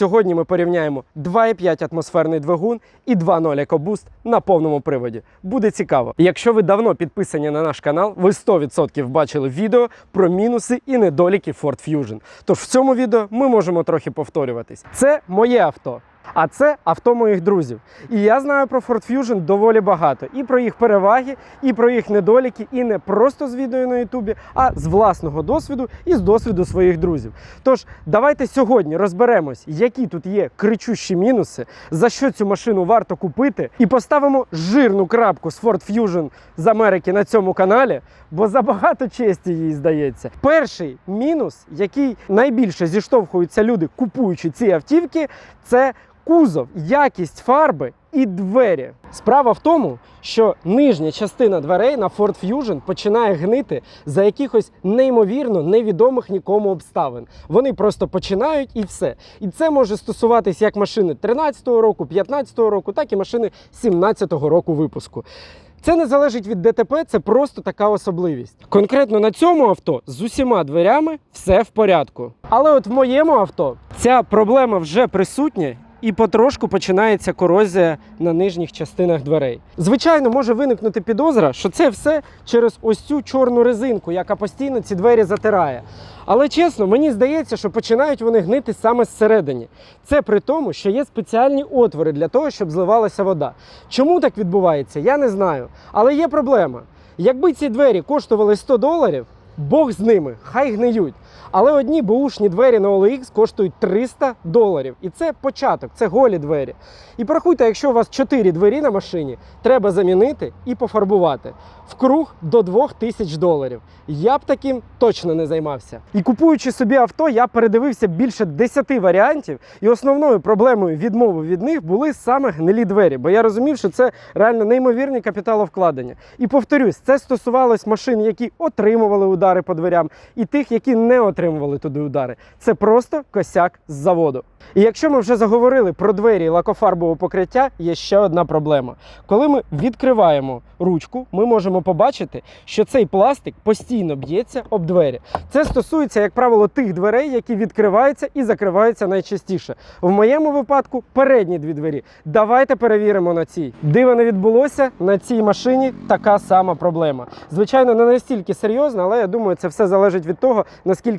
Сьогодні ми порівняємо 2,5 атмосферний двигун і 2.0 EcoBoost на повному приводі. Буде цікаво. Якщо ви давно підписані на наш канал, ви 100% бачили відео про мінуси і недоліки Ford Fusion. Тож в цьому відео ми можемо трохи повторюватись. Це моє авто. А це авто моїх друзів. І я знаю про Ford Fusion доволі багато. І про їх переваги, і про їх недоліки, і не просто з відео на Ютубі, а з власного досвіду і з досвіду своїх друзів. Тож давайте сьогодні розберемось, які тут є кричущі мінуси, за що цю машину варто купити, і поставимо жирну крапку з Ford Fusion з Америки на цьому каналі, бо забагато честі їй здається. Перший мінус, який найбільше зіштовхуються люди, купуючи ці автівки, це кузов, якість фарби і двері. Справа в тому, що нижня частина дверей на Ford Fusion починає гнити за якихось неймовірно невідомих нікому обставин. Вони просто починають і все. І це може стосуватись як машини 13-го року, 15-го року, так і машини 17-го року випуску. Це не залежить від ДТП, це просто така особливість. Конкретно на цьому авто з усіма дверями все в порядку. Але от в моєму авто ця проблема вже присутня. І потрошку починається корозія на нижніх частинах дверей. Звичайно, може виникнути підозра, що це все через ось цю чорну резинку, яка постійно ці двері затирає. Але чесно, мені здається, що починають вони гнити саме зсередині. Це при тому, що є спеціальні отвори для того, щоб зливалася вода. Чому так відбувається, я не знаю. Але є проблема. Якби ці двері коштували 100 доларів, Бог з ними, хай гниють. Але одні бушні двері на OLX коштують 300 доларів. І це початок, це голі двері. І порахуйте, якщо у вас 4 двері на машині, треба замінити і пофарбувати в круг до 2000 доларів. Я б таким точно не займався. І купуючи собі авто, я передивився більше 10 варіантів, і основною проблемою відмови від них були саме гнилі двері, бо я розумів, що це реально неймовірні капіталовкладення. І повторюсь, це стосувалось машин, які отримували удари по дверям, і тих, які не отримували туди удари. Це просто косяк з заводу. І якщо ми вже заговорили про двері і лакофарбове покриття, є ще одна проблема. Коли ми відкриваємо ручку, ми можемо побачити, що цей пластик постійно б'ється об двері. Це стосується, як правило, тих дверей, які відкриваються і закриваються найчастіше. В моєму випадку передні дві двері. Давайте перевіримо на цій. Диво не відбулося на цій машині така сама проблема. Звичайно, не настільки серйозна, але я думаю, це все залежить від того, наскільки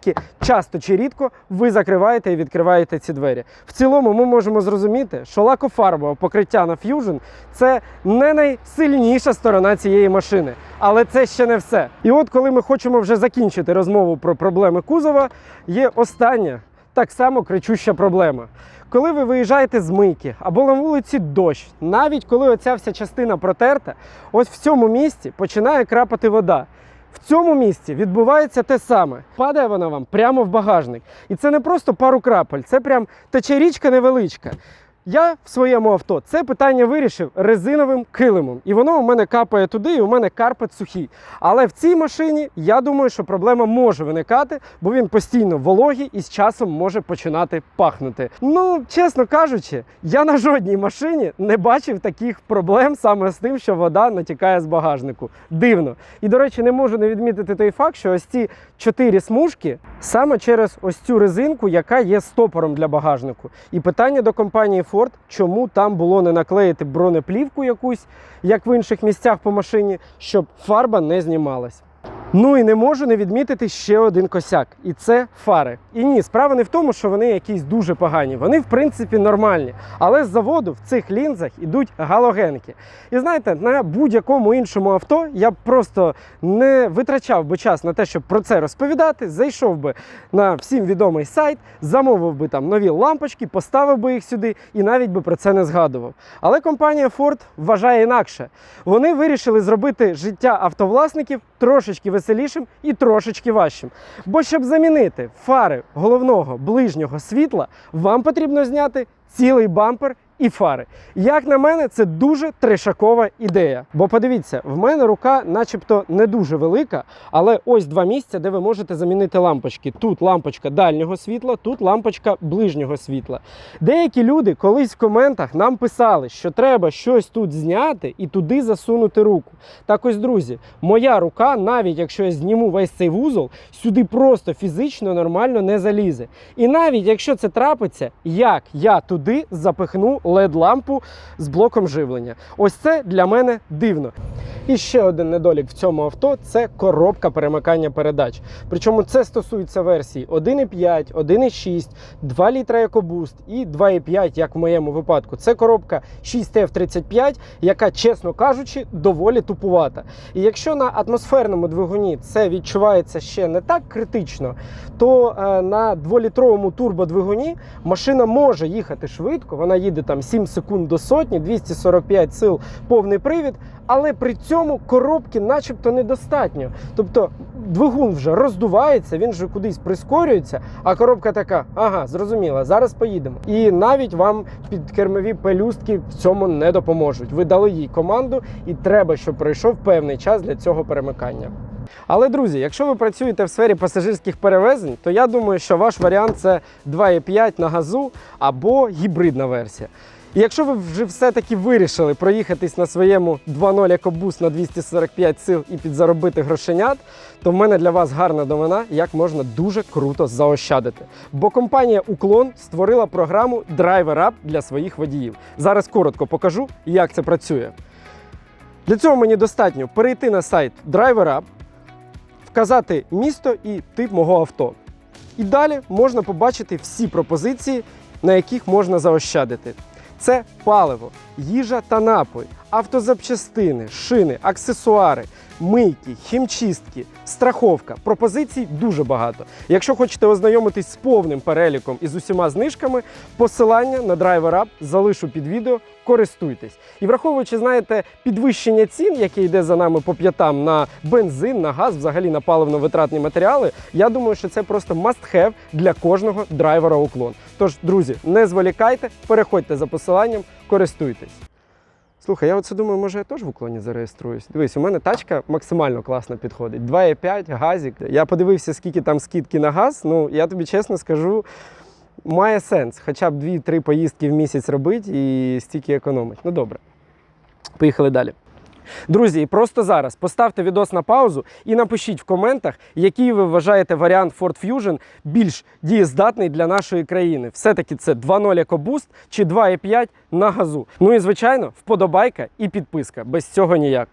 часто чи рідко ви закриваєте і відкриваєте ці двері. В цілому ми можемо зрозуміти, що лакофарбове покриття на Fusion – це не найсильніша сторона цієї машини. Але це ще не все. І от коли ми хочемо вже закінчити розмову про проблеми кузова, є остання так само кричуща проблема. Коли ви виїжджаєте з мийки або на вулиці дощ, навіть коли оця вся частина протерта, ось в цьому місці починає крапати вода. В цьому місці відбувається те саме. Падає вона вам прямо в багажник. І це не просто пару крапель, це прям тече річка невеличка. Я в своєму авто це питання вирішив резиновим килимом. І воно у мене капає туди, і у мене карпет сухий. Але в цій машині я думаю, що проблема може виникати, бо він постійно вологий і з часом може починати пахнути. Ну, чесно кажучи, я на жодній машині не бачив таких проблем саме з тим, що вода натікає з багажнику. Дивно. І, до речі, не можу не відмітити той факт, що ось ці чотири смужки саме через ось цю резинку, яка є стопором для багажнику. І питання до компанії Ford, чому там було не наклеїти бронеплівку якусь, як в інших місцях по машині, щоб фарба не знімалась. Ну і не можу не відмітити ще один косяк, і це фари. І ні, справа не в тому, що вони якісь дуже погані. Вони, в принципі, нормальні. Але з заводу в цих лінзах ідуть галогенки. І знаєте, на будь-якому іншому авто я б просто не витрачав би час на те, щоб про це розповідати. Зайшов би на всім відомий сайт, замовив би там нові лампочки, поставив би їх сюди і навіть би про це не згадував. Але компанія Ford вважає інакше. Вони вирішили зробити життя автовласників трошечки веселішим і трошечки важчим. Бо щоб замінити фари головного ближнього світла, вам потрібно зняти цілий бампер і фари. Як на мене, це дуже трешакова ідея. Бо подивіться, в мене рука, начебто, не дуже велика, але ось два місця, де ви можете замінити лампочки. Тут лампочка дальнього світла, тут лампочка ближнього світла. Деякі люди колись в коментах нам писали, що треба щось тут зняти і туди засунути руку. Так ось, друзі, моя рука, навіть якщо я зніму весь цей вузол, сюди просто фізично нормально не залізе. І навіть якщо це трапиться, як я туди запихну led лампу з блоком живлення. Ось це для мене дивно. І ще один недолік в цьому авто це коробка перемикання передач. Причому це стосується версій 1,5, 1,6, 2 літра EcoBoost і 2,5, як в моєму випадку. Це коробка 6F35, яка, чесно кажучи, доволі тупувата. І якщо на атмосферному двигуні це відчувається ще не так критично, то е, на 2-літровому турбодвигуні машина може їхати швидко, вона їде там 7 секунд до сотні, 245 сил повний привід, але при цьому коробки начебто недостатньо. Тобто двигун вже роздувається, він вже кудись прискорюється, а коробка така: ага, зрозуміла, зараз поїдемо. І навіть вам підкермові пелюстки в цьому не допоможуть. Ви дали їй команду, і треба, щоб пройшов певний час для цього перемикання. Але, друзі, якщо ви працюєте в сфері пасажирських перевезень, то я думаю, що ваш варіант це 2,5 на газу або гібридна версія. І якщо ви вже все-таки вирішили проїхатись на своєму 2.0 екобус на 245 сил і підзаробити грошенят, то в мене для вас гарна новина, як можна дуже круто заощадити. Бо компанія Уклон створила програму Driver Up для своїх водіїв. Зараз коротко покажу, як це працює. Для цього мені достатньо перейти на сайт Driver Up, вказати місто і тип мого авто. І далі можна побачити всі пропозиції, на яких можна заощадити. Це паливо, їжа та напої, автозапчастини, шини, аксесуари, мийки, хімчистки, страховка. Пропозицій дуже багато. Якщо хочете ознайомитись з повним переліком і з усіма знижками, посилання на Driver Up залишу під відео. Користуйтесь. І враховуючи, знаєте, підвищення цін, яке йде за нами по п'ятам на бензин, на газ, взагалі на паливно-витратні матеріали, я думаю, що це просто must-have для кожного драйвера уклон. Тож, друзі, не зволікайте, переходьте за посиланням, користуйтесь. Слухай, я оце думаю, може я теж в уклоні зареєструюсь. Дивись, у мене тачка максимально класно підходить. 2,5, газік. Я подивився, скільки там скидки на газ. Ну, я тобі чесно скажу, має сенс. Хоча б 2-3 поїздки в місяць робити і стільки економить. Ну добре. Поїхали далі. Друзі, просто зараз поставте відос на паузу і напишіть в коментах, який ви вважаєте варіант Ford Fusion більш дієздатний для нашої країни. Все-таки це 2.0 EcoBoost чи 2.5 на газу. Ну і звичайно, вподобайка і підписка. Без цього ніяк.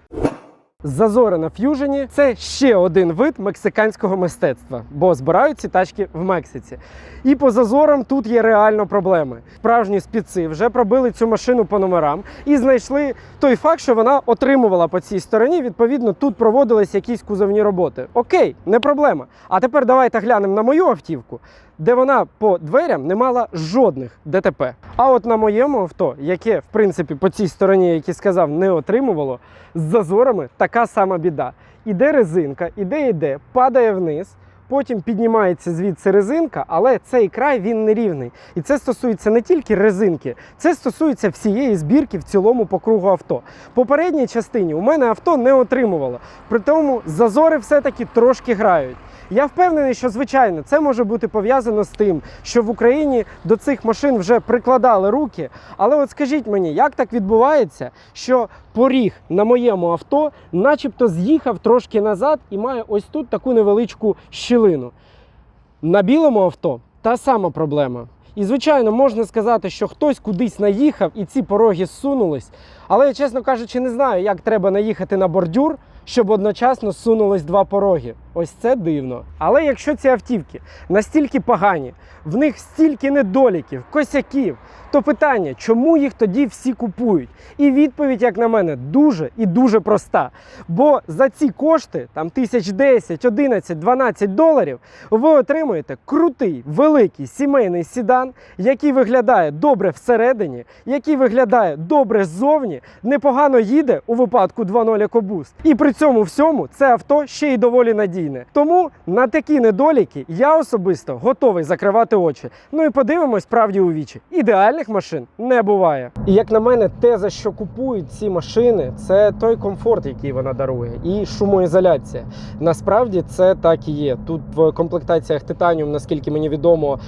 Зазори на ф'южені це ще один вид мексиканського мистецтва, бо збирають ці тачки в Мексиці. І по зазорам тут є реально проблеми. Справжні спіци вже пробили цю машину по номерам і знайшли той факт, що вона отримувала по цій стороні. Відповідно, тут проводились якісь кузовні роботи. Окей, не проблема. А тепер давайте глянемо на мою автівку, де вона по дверям не мала жодних ДТП. А от на моєму авто, яке в принципі по цій стороні, як і сказав, не отримувало, з зазорами така сама біда. Іде резинка, іде, іде, падає вниз. Потім піднімається звідси резинка, але цей край він нерівний. І це стосується не тільки резинки, це стосується всієї збірки в цілому по кругу авто. Попередній частині у мене авто не отримувало. При тому зазори все-таки трошки грають. Я впевнений, що звичайно це може бути пов'язано з тим, що в Україні до цих машин вже прикладали руки. Але от скажіть мені, як так відбувається, що поріг на моєму авто, начебто, з'їхав трошки назад і має ось тут таку невеличку щілину. На білому авто та сама проблема. І, звичайно, можна сказати, що хтось кудись наїхав і ці пороги зсунулись. Але я, чесно кажучи, не знаю, як треба наїхати на бордюр, щоб одночасно зсунулись два пороги. Ось це дивно. Але якщо ці автівки настільки погані, в них стільки недоліків, косяків, то питання, чому їх тоді всі купують? І відповідь, як на мене, дуже і дуже проста. Бо за ці кошти, там тисяч 10, 11, 12 доларів, ви отримуєте крутий, великий сімейний сідан, який виглядає добре всередині, який виглядає добре ззовні, непогано їде у випадку 2.0 EcoBoost. І при цьому всьому це авто ще й доволі надійне. Надійне. Тому на такі недоліки я особисто готовий закривати очі. Ну і подивимось правді у вічі. Ідеальних машин не буває. І як на мене, те, за що купують ці машини, це той комфорт, який вона дарує, і шумоізоляція. Насправді це так і є. Тут в комплектаціях Titanium, наскільки мені відомо,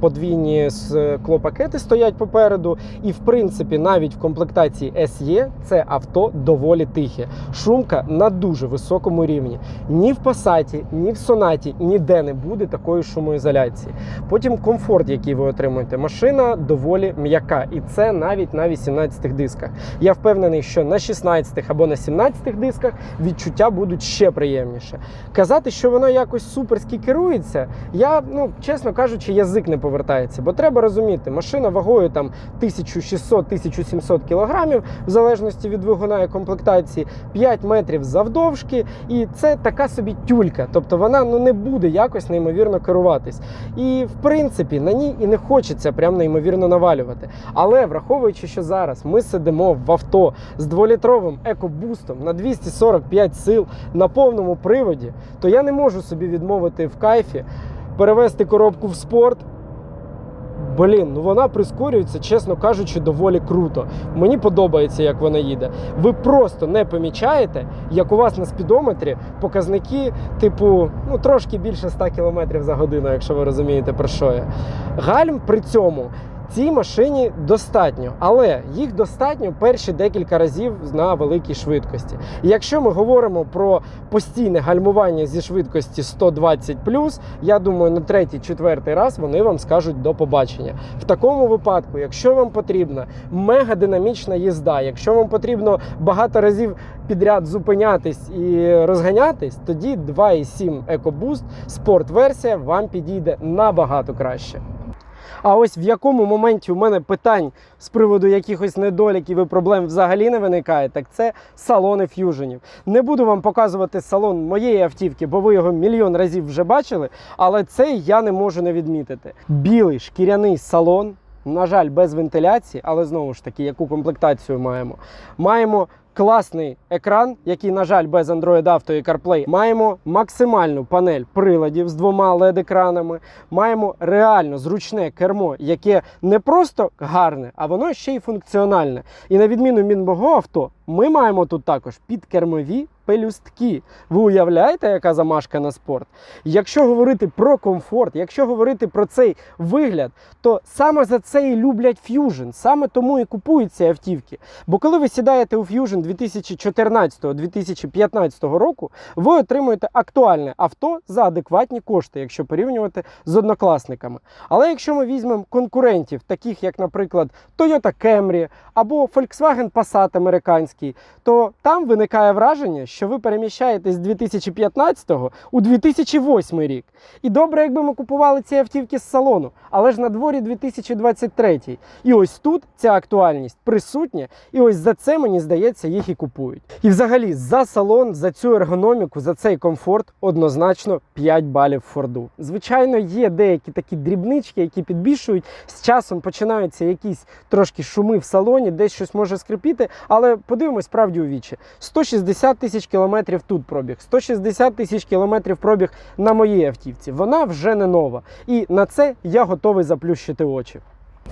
подвійні склопакети стоять попереду. І в принципі, навіть в комплектації SE це авто доволі тихе. Шумка на дуже високому рівні. Ні в Passat, ні в Сонаті ніде не буде такої шумоізоляції. Потім комфорт, який ви отримуєте. Машина доволі м'яка, і це навіть на 18-х дисках. Я впевнений, що на 16 або на 17 дисках відчуття будуть ще приємніше. Казати, що воно якось суперськи керується, я, ну чесно кажучи, язик не повертається, бо треба розуміти, машина вагою там 1600-1700 кілограмів, в залежності від двигуна і комплектації, 5 метрів завдовжки, і це така собі тюлька, тобто вона ну не буде якось неймовірно керуватись. І в принципі на ній і не хочеться прям неймовірно навалювати. Але враховуючи, що зараз ми сидимо в авто з дволітровим екобустом на 245 сил на повному приводі, то я не можу собі відмовити в кайфі перевести коробку в спорт. Блін, ну вона прискорюється, чесно кажучи, доволі круто. Мені подобається, як вона їде. Ви просто не помічаєте, як у вас на спідометрі показники, типу, ну трошки більше 100 км за годину, якщо ви розумієте про що я. Гальм при цьому. Цій машині достатньо, але їх достатньо перші декілька разів на великій швидкості. І якщо ми говоримо про постійне гальмування зі швидкості 120 я думаю, на третій, четвертий раз вони вам скажуть до побачення. В такому випадку, якщо вам потрібна мегадинамічна їзда, якщо вам потрібно багато разів підряд зупинятись і розганятись, тоді 2.7 EcoBoost спорт-версія вам підійде набагато краще. А ось в якому моменті у мене питань з приводу якихось недоліків і проблем взагалі не виникає, так це салони ф'юженів. Не буду вам показувати салон моєї автівки, бо ви його мільйон разів вже бачили, але цей я не можу не відмітити. Білий шкіряний салон, на жаль, без вентиляції, але знову ж таки, яку комплектацію маємо? Маємо класний екран, який, на жаль, без Android Auto і CarPlay. Маємо максимальну панель приладів з двома LED-екранами. Маємо реально зручне кермо, яке не просто гарне, а воно ще й функціональне. І на відміну від мого авто, ми маємо тут також підкермові пелюстки. Ви уявляєте, яка замашка на спорт? Якщо говорити про комфорт, якщо говорити про цей вигляд, то саме за це і люблять Fusion, саме тому і купують ці автівки. Бо коли ви сідаєте у Fusion 2014-2015 року, ви отримуєте актуальне авто за адекватні кошти, якщо порівнювати з однокласниками. Але якщо ми візьмемо конкурентів, таких як, наприклад, Toyota Camry або Volkswagen Passat американський, то там виникає враження, що ви переміщаєтесь з 2015 у 2008 рік. І добре, якби ми купували ці автівки з салону, але ж на дворі 2023. І ось тут ця актуальність присутня, і ось за це мені здається, їх і купують. І взагалі за салон, за цю ергономіку, за цей комфорт однозначно 5 балів Форду. Звичайно, є деякі такі дрібнички, які підбільшують. З часом починаються якісь трошки шуми в салоні, десь щось може скрипіти, але подивимось правді у вічі. 160 тисяч кілометрів тут пробіг, 160 тисяч кілометрів пробіг на моїй автівці. Вона вже не нова. І на це я готовий заплющити очі.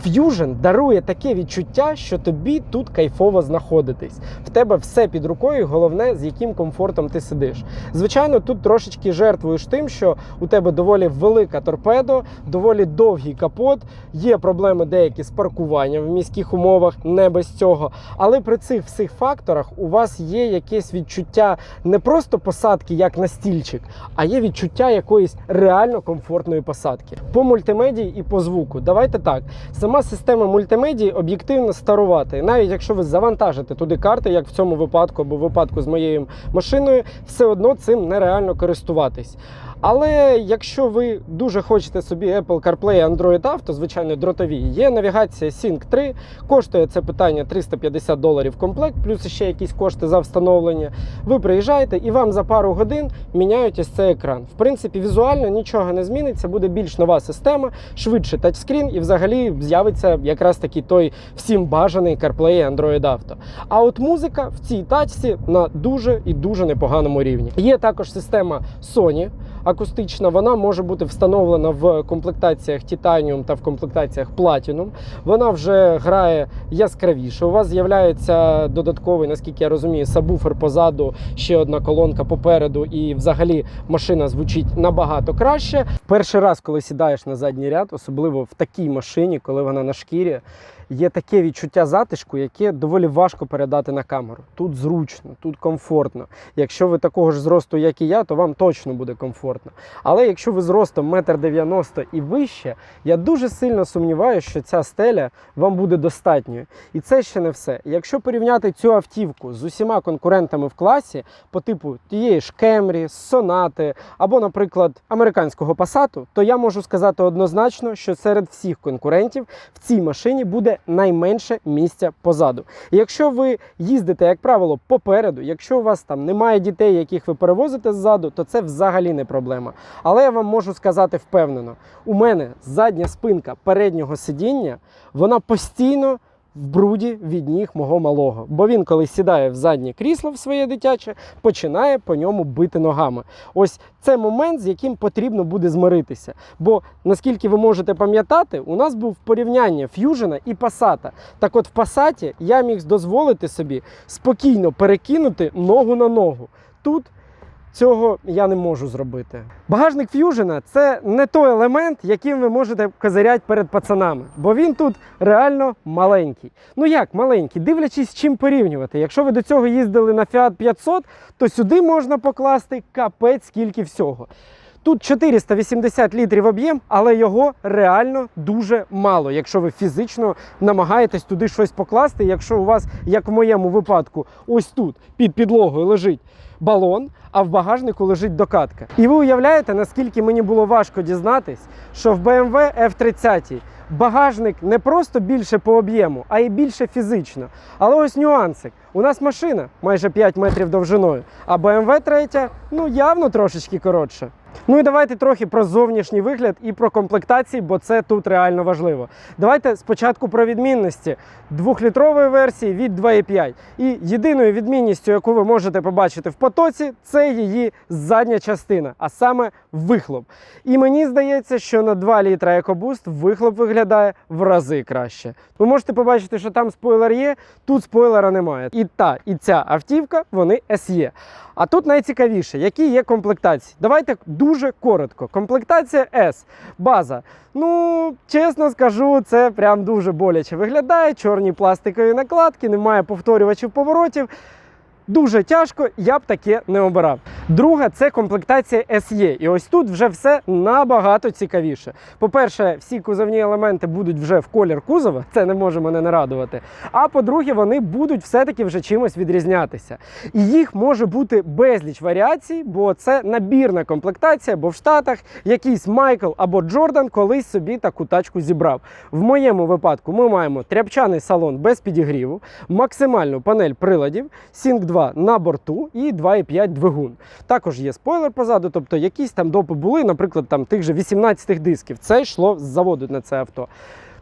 Fusion дарує таке відчуття, що тобі тут кайфово знаходитись. В тебе все під рукою, головне, з яким комфортом ти сидиш. Звичайно, тут трошечки жертвуєш тим, що у тебе доволі велика торпедо, доволі довгий капот, є проблеми деякі з паркуванням в міських умовах, не без цього. Але при цих всіх факторах у вас є якесь відчуття не просто посадки як на стільчик, а є відчуття якоїсь реально комфортної посадки. По мультимедії і по звуку. Давайте так. Сама система мультимедії об'єктивно старувати. Навіть якщо ви завантажите туди карти, як в цьому випадку або в випадку з моєю машиною, все одно цим нереально користуватись. Але якщо ви дуже хочете собі Apple CarPlay Android Auto, звичайно, дротові, є навігація Sync 3, коштує це питання 350 доларів комплект, плюс ще якісь кошти за встановлення. Ви приїжджаєте і вам за пару годин міняють ось цей екран. В принципі, візуально нічого не зміниться, буде більш нова система, швидше тачскрін, і взагалі з'явиться якраз такий той всім бажаний CarPlay Android Auto. А от музика в цій тачці на дуже і дуже непоганому рівні. Є також система Sony акустична, вона може бути встановлена в комплектаціях Titanium та в комплектаціях Platinum. Вона вже грає яскравіше. У вас з'являється додатковий, наскільки я розумію, сабвуфер позаду, ще одна колонка попереду, і взагалі машина звучить набагато краще. Перший раз, коли сідаєш на задній ряд, особливо в такій машині, коли вона на шкірі, є таке відчуття затишку, яке доволі важко передати на камеру. Тут зручно, тут комфортно. Якщо ви такого ж зросту, як і я, то вам точно буде комфортно. Але якщо ви зростом 1,90 м і вище, я дуже сильно сумніваюся, що ця стеля вам буде достатньою. І це ще не все. Якщо порівняти цю автівку з усіма конкурентами в класі, по типу тієї ж Кемрі, Сонати або, наприклад, американського Passat, то я можу сказати однозначно, що серед всіх конкурентів в цій машині буде найменше місця позаду. Якщо ви їздите, як правило, попереду, якщо у вас там немає дітей, яких ви перевозите ззаду, то це взагалі не проблема. Але я вам можу сказати впевнено, у мене задня спинка переднього сидіння, вона постійно. В бруді від ніг мого малого, бо він, коли сідає в заднє крісло в своє дитяче, починає по ньому бити ногами. Ось це момент, з яким потрібно буде змиритися. Бо наскільки ви можете пам'ятати, у нас був порівняння ф'южена і пасата. Так от в пасаті я міг дозволити собі спокійно перекинути ногу на ногу. Тут Цього я не можу зробити. Багажник ф'южена це не той елемент, яким ви можете козиряти перед пацанами, бо він тут реально маленький. Ну як маленький, дивлячись чим порівнювати. Якщо ви до цього їздили на Fiat 500, то сюди можна покласти капець скільки всього. Тут 480 літрів об'єм, але його реально дуже мало, якщо ви фізично намагаєтесь туди щось покласти. Якщо у вас, як в моєму випадку, ось тут під підлогою лежить балон, а в багажнику лежить докатка. І ви уявляєте, наскільки мені було важко дізнатись, що в BMW F30 багажник не просто більше по об'єму, а й більше фізично. Але ось нюансик. У нас машина майже 5 метрів довжиною, а BMW 3 ну явно трошечки коротше. Ну і давайте трохи про зовнішній вигляд і про комплектації, бо це тут реально важливо. Давайте спочатку про відмінності двохлітрової версії від 2,5. І єдиною відмінністю, яку ви можете побачити в потоці, це її задня частина, а саме вихлоп. І мені здається, що на 2 літра EcoBoost вихлоп виглядає в рази краще. Ви можете побачити, що там спойлер є, тут спойлера немає. І та, і ця автівка, вони SE. А тут найцікавіше, які є комплектації. Давайте дуже коротко. Комплектація S. База. Ну, чесно скажу, це прям дуже боляче виглядає. Чорні пластикові накладки, немає повторювачів поворотів. Дуже тяжко, я б таке не обирав. Друга це комплектація SE. І ось тут вже все набагато цікавіше. По-перше, всі кузовні елементи будуть вже в колір кузова, це не може мене не радувати. А по-друге, вони будуть все-таки вже чимось відрізнятися. І їх може бути безліч варіацій, бо це набірна комплектація, бо в Штатах якийсь Майкл або Джордан колись собі таку тачку зібрав. В моєму випадку ми маємо тряпчаний салон без підігріву, максимальну панель приладів, Sync 2 на борту і 2,5 двигун. Також є спойлер позаду, тобто якісь там допи були, наприклад, там тих же 18 дисків. Це йшло з заводу на це авто.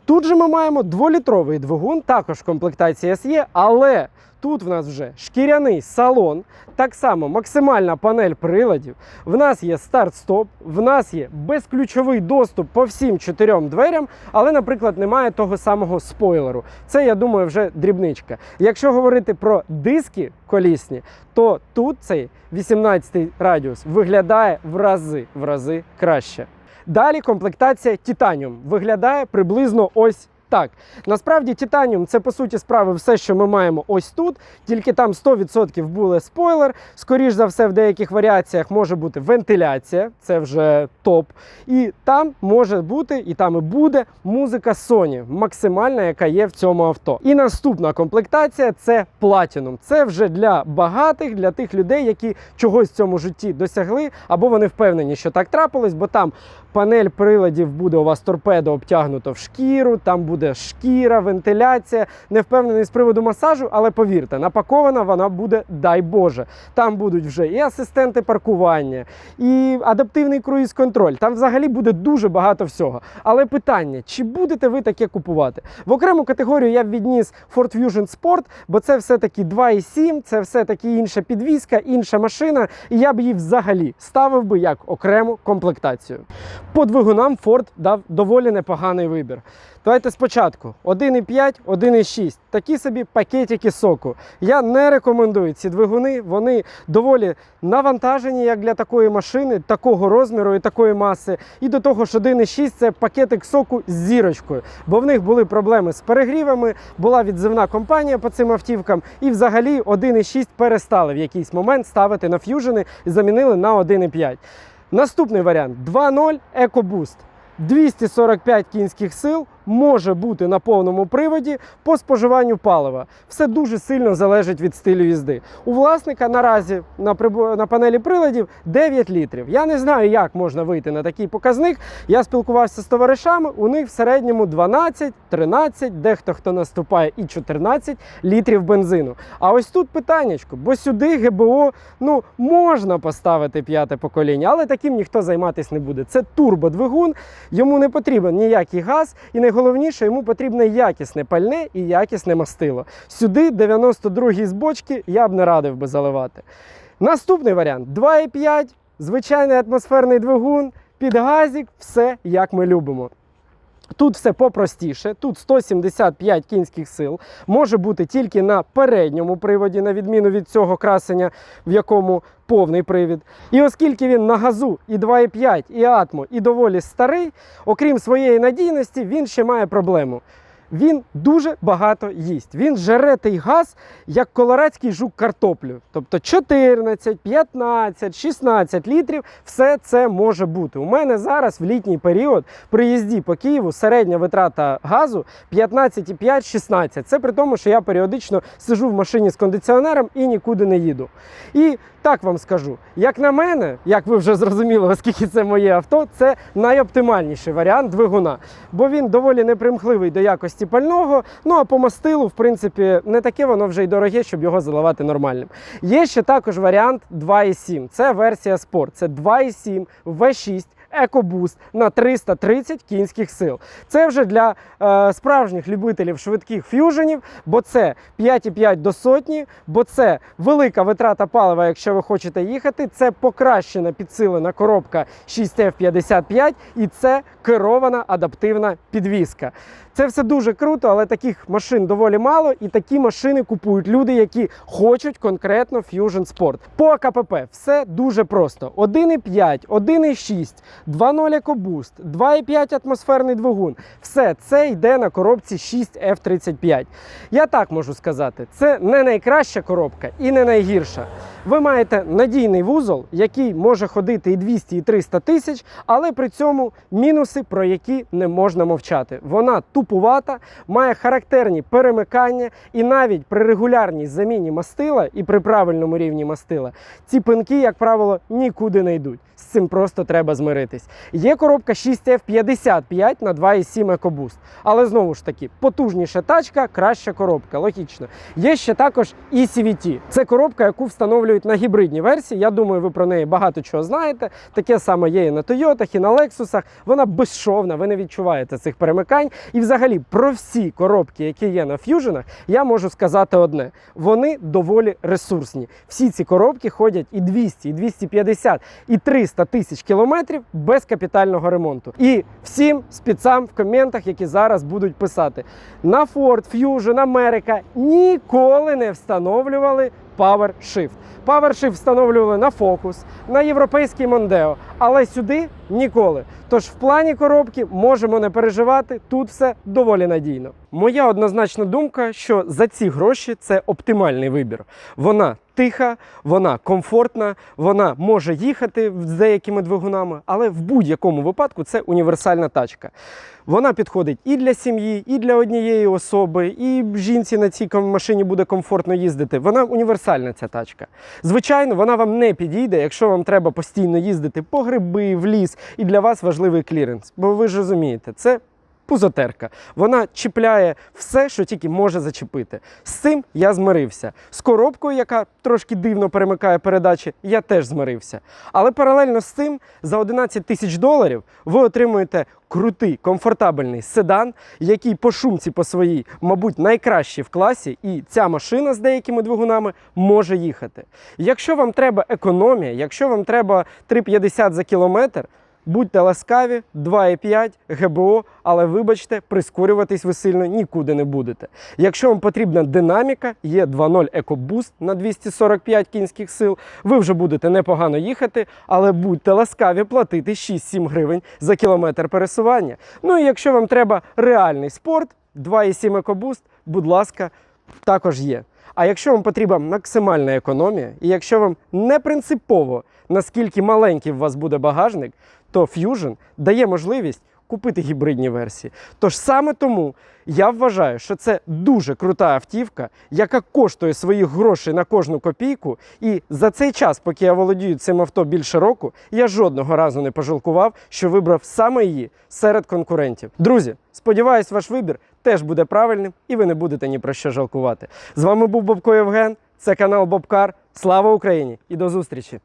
Тут же ми маємо дволітровий двигун, також в комплектації SE, але тут в нас вже шкіряний салон, так само максимальна панель приладів. В нас є старт-стоп, в нас є безключовий доступ по всім чотирьом дверям, але, наприклад, немає того самого спойлеру. Це, я думаю, вже дрібничка. Якщо говорити про диски колісні, то тут цей 18 радіус виглядає в рази в рази краще. Далі комплектація Titanium виглядає приблизно ось Так, насправді Титаніум це по суті справи все, що ми маємо ось тут. Тільки там 100% буде спойлер. Скоріш за все, в деяких варіаціях може бути вентиляція, це вже топ. І там може бути, і там і буде музика Sony, максимальна, яка є в цьому авто. І наступна комплектація це Platinum. Це вже для багатих, для тих людей, які чогось в цьому житті досягли, або вони впевнені, що так трапилось, бо там панель приладів буде у вас торпедо обтягнуто в шкіру, там буде шкіра, вентиляція. Не впевнений з приводу масажу, але повірте, напакована вона буде, дай Боже. Там будуть вже і асистенти паркування, і адаптивний круїз-контроль. Там взагалі буде дуже багато всього. Але питання: чи будете ви таке купувати? В окрему категорію я б відніс Ford Fusion Sport, бо це все-таки 2,7, це все-таки інша підвізка, інша машина. І я б її взагалі ставив би як окрему комплектацію. По двигунам Ford дав доволі непоганий вибір. Давайте спочатку 1,5, 1,6. Такі собі пакетики соку. Я не рекомендую ці двигуни. Вони доволі навантажені, як для такої машини, такого розміру і такої маси. І до того ж, 1,6 це пакетик соку з зірочкою, бо в них були проблеми з перегрівами, була відзивна компанія по цим автівкам, і взагалі 1,6 перестали в якийсь момент ставити на ф'южени і замінили на 1,5. Наступний варіант 2.0 EcoBoost. 245 кінських сил може бути на повному приводі по споживанню палива. Все дуже сильно залежить від стилю їзди. У власника наразі на, на панелі приладів 9 літрів. Я не знаю, як можна вийти на такий показник. Я спілкувався з товаришами, у них в середньому 12, 13, дехто хто наступає і 14 літрів бензину. А ось тут питаннячко, бо сюди ГБО ну, можна поставити п'яте покоління, але таким ніхто займатися не буде. Це турбодвигун, йому не потрібен ніякий газ, і найголовніше, йому потрібне якісне пальне і якісне мастило. Сюди 92-й з бочки я б не радив би заливати. Наступний варіант 2,5, звичайний атмосферний двигун, під газік, все як ми любимо. Тут все попростіше, тут 175 кінських сил, може бути тільки на передньому приводі, на відміну від цього красення, в якому повний привід. І оскільки він на газу і 2,5, і атмо, і доволі старий, окрім своєї надійності, він ще має проблему. Він дуже багато їсть. Він жере той газ, як колорадський жук картоплю. Тобто 14, 15, 16 літрів все це може бути. У мене зараз в літній період при їзді по Києву середня витрата газу 15,5-16. Це при тому, що я періодично сижу в машині з кондиціонером і нікуди не їду. І так вам скажу, як на мене, як ви вже зрозуміли, оскільки це моє авто, це найоптимальніший варіант двигуна, бо він доволі непримхливий до якості пального. Ну а по мастилу, в принципі, не таке воно вже й дороге, щоб його заливати нормальним. Є ще також варіант 2,7. Це версія Sport. Це 2,7 V6. EcoBoost на 330 кінських сил. Це вже для е, справжніх любителів швидких ф'юженів, бо це 5,5 до сотні, бо це велика витрата палива, якщо ви хочете їхати. Це покращена підсилена коробка 6F55 і це керована адаптивна підвізка. Це все дуже круто, але таких машин доволі мало, і такі машини купують люди, які хочуть конкретно Fusion Sport. По АКПП все дуже просто: 1,5, 1,6, 2.0 EcoBoost, 2,5 атмосферний двигун. Все це йде на коробці 6F35. Я так можу сказати, це не найкраща коробка і не найгірша. Ви маєте надійний вузол, який може ходити і 200, і 300 тисяч, але при цьому мінуси, про які не можна мовчати. Вона тупувата, має характерні перемикання, і навіть при регулярній заміні мастила і при правильному рівні мастила ці пинки, як правило, нікуди не йдуть. З цим просто треба змиритись. Є коробка 6F55 на 2,7 EcoBoost. Але знову ж таки, потужніша тачка, краща коробка. Логічно. Є ще також ECVT. Це коробка, яку встановлюють на гібридній версії. Я думаю, ви про неї багато чого знаєте. Таке саме є і на Toyota, і на Lexus. Вона безшовна, ви не відчуваєте цих перемикань. І взагалі про всі коробки, які є на ф'юженах, я можу сказати одне: вони доволі ресурсні. Всі ці коробки ходять і 200, і 250, і 300 тисяч кілометрів без капітального ремонту. І всім спецам в коментах, які зараз будуть писати, на Ford, Fusion, America ніколи не встановлювали PowerShift. PowerShift встановлювали на Focus, на європейський Mondeo, але сюди ніколи. Тож в плані коробки можемо не переживати, тут все доволі надійно. Моя однозначна думка, що за ці гроші це оптимальний вибір. Вона тиха, вона комфортна, вона може їхати з деякими двигунами, але в будь-якому випадку це універсальна тачка. Вона підходить і для сім'ї, і для однієї особи, і жінці на цій машині буде комфортно їздити. Вона універсальна ця тачка. Звичайно, вона вам не підійде, якщо вам треба постійно їздити по гриби, в ліс, і для вас важливий кліренс. Бо ви ж розумієте, це пузотерка. Вона чіпляє все, що тільки може зачепити. З цим я змирився. З коробкою, яка трошки дивно перемикає передачі, я теж змирився. Але паралельно з цим за 11 тисяч доларів ви отримуєте крутий, комфортабельний седан, який по шумці по своїй, мабуть, найкращий в класі, і ця машина з деякими двигунами може їхати. Якщо вам треба економія, якщо вам треба 3,50 за кілометр. Будьте ласкаві, 2,5 ГБО, але вибачте, прискорюватись ви сильно нікуди не будете. Якщо вам потрібна динаміка, є 2.0 EcoBoost на 245 кінських сил. Ви вже будете непогано їхати, але будьте ласкаві платити 6-7 гривень за кілометр пересування. Ну і якщо вам треба реальний спорт, 2,7 EcoBoost, будь ласка, також є. А якщо вам потрібна максимальна економія, і якщо вам не принципово, наскільки маленький у вас буде багажник, то Fusion дає можливість купити гібридні версії. Тож саме тому я вважаю, що це дуже крута автівка, яка коштує своїх грошей на кожну копійку. І за цей час, поки я володію цим авто більше року, я жодного разу не пожалкував, що вибрав саме її серед конкурентів. Друзі, сподіваюсь, ваш вибір теж буде правильним і ви не будете ні про що жалкувати. З вами був Бобко Євген. Це канал Бобкар. Слава Україні і до зустрічі!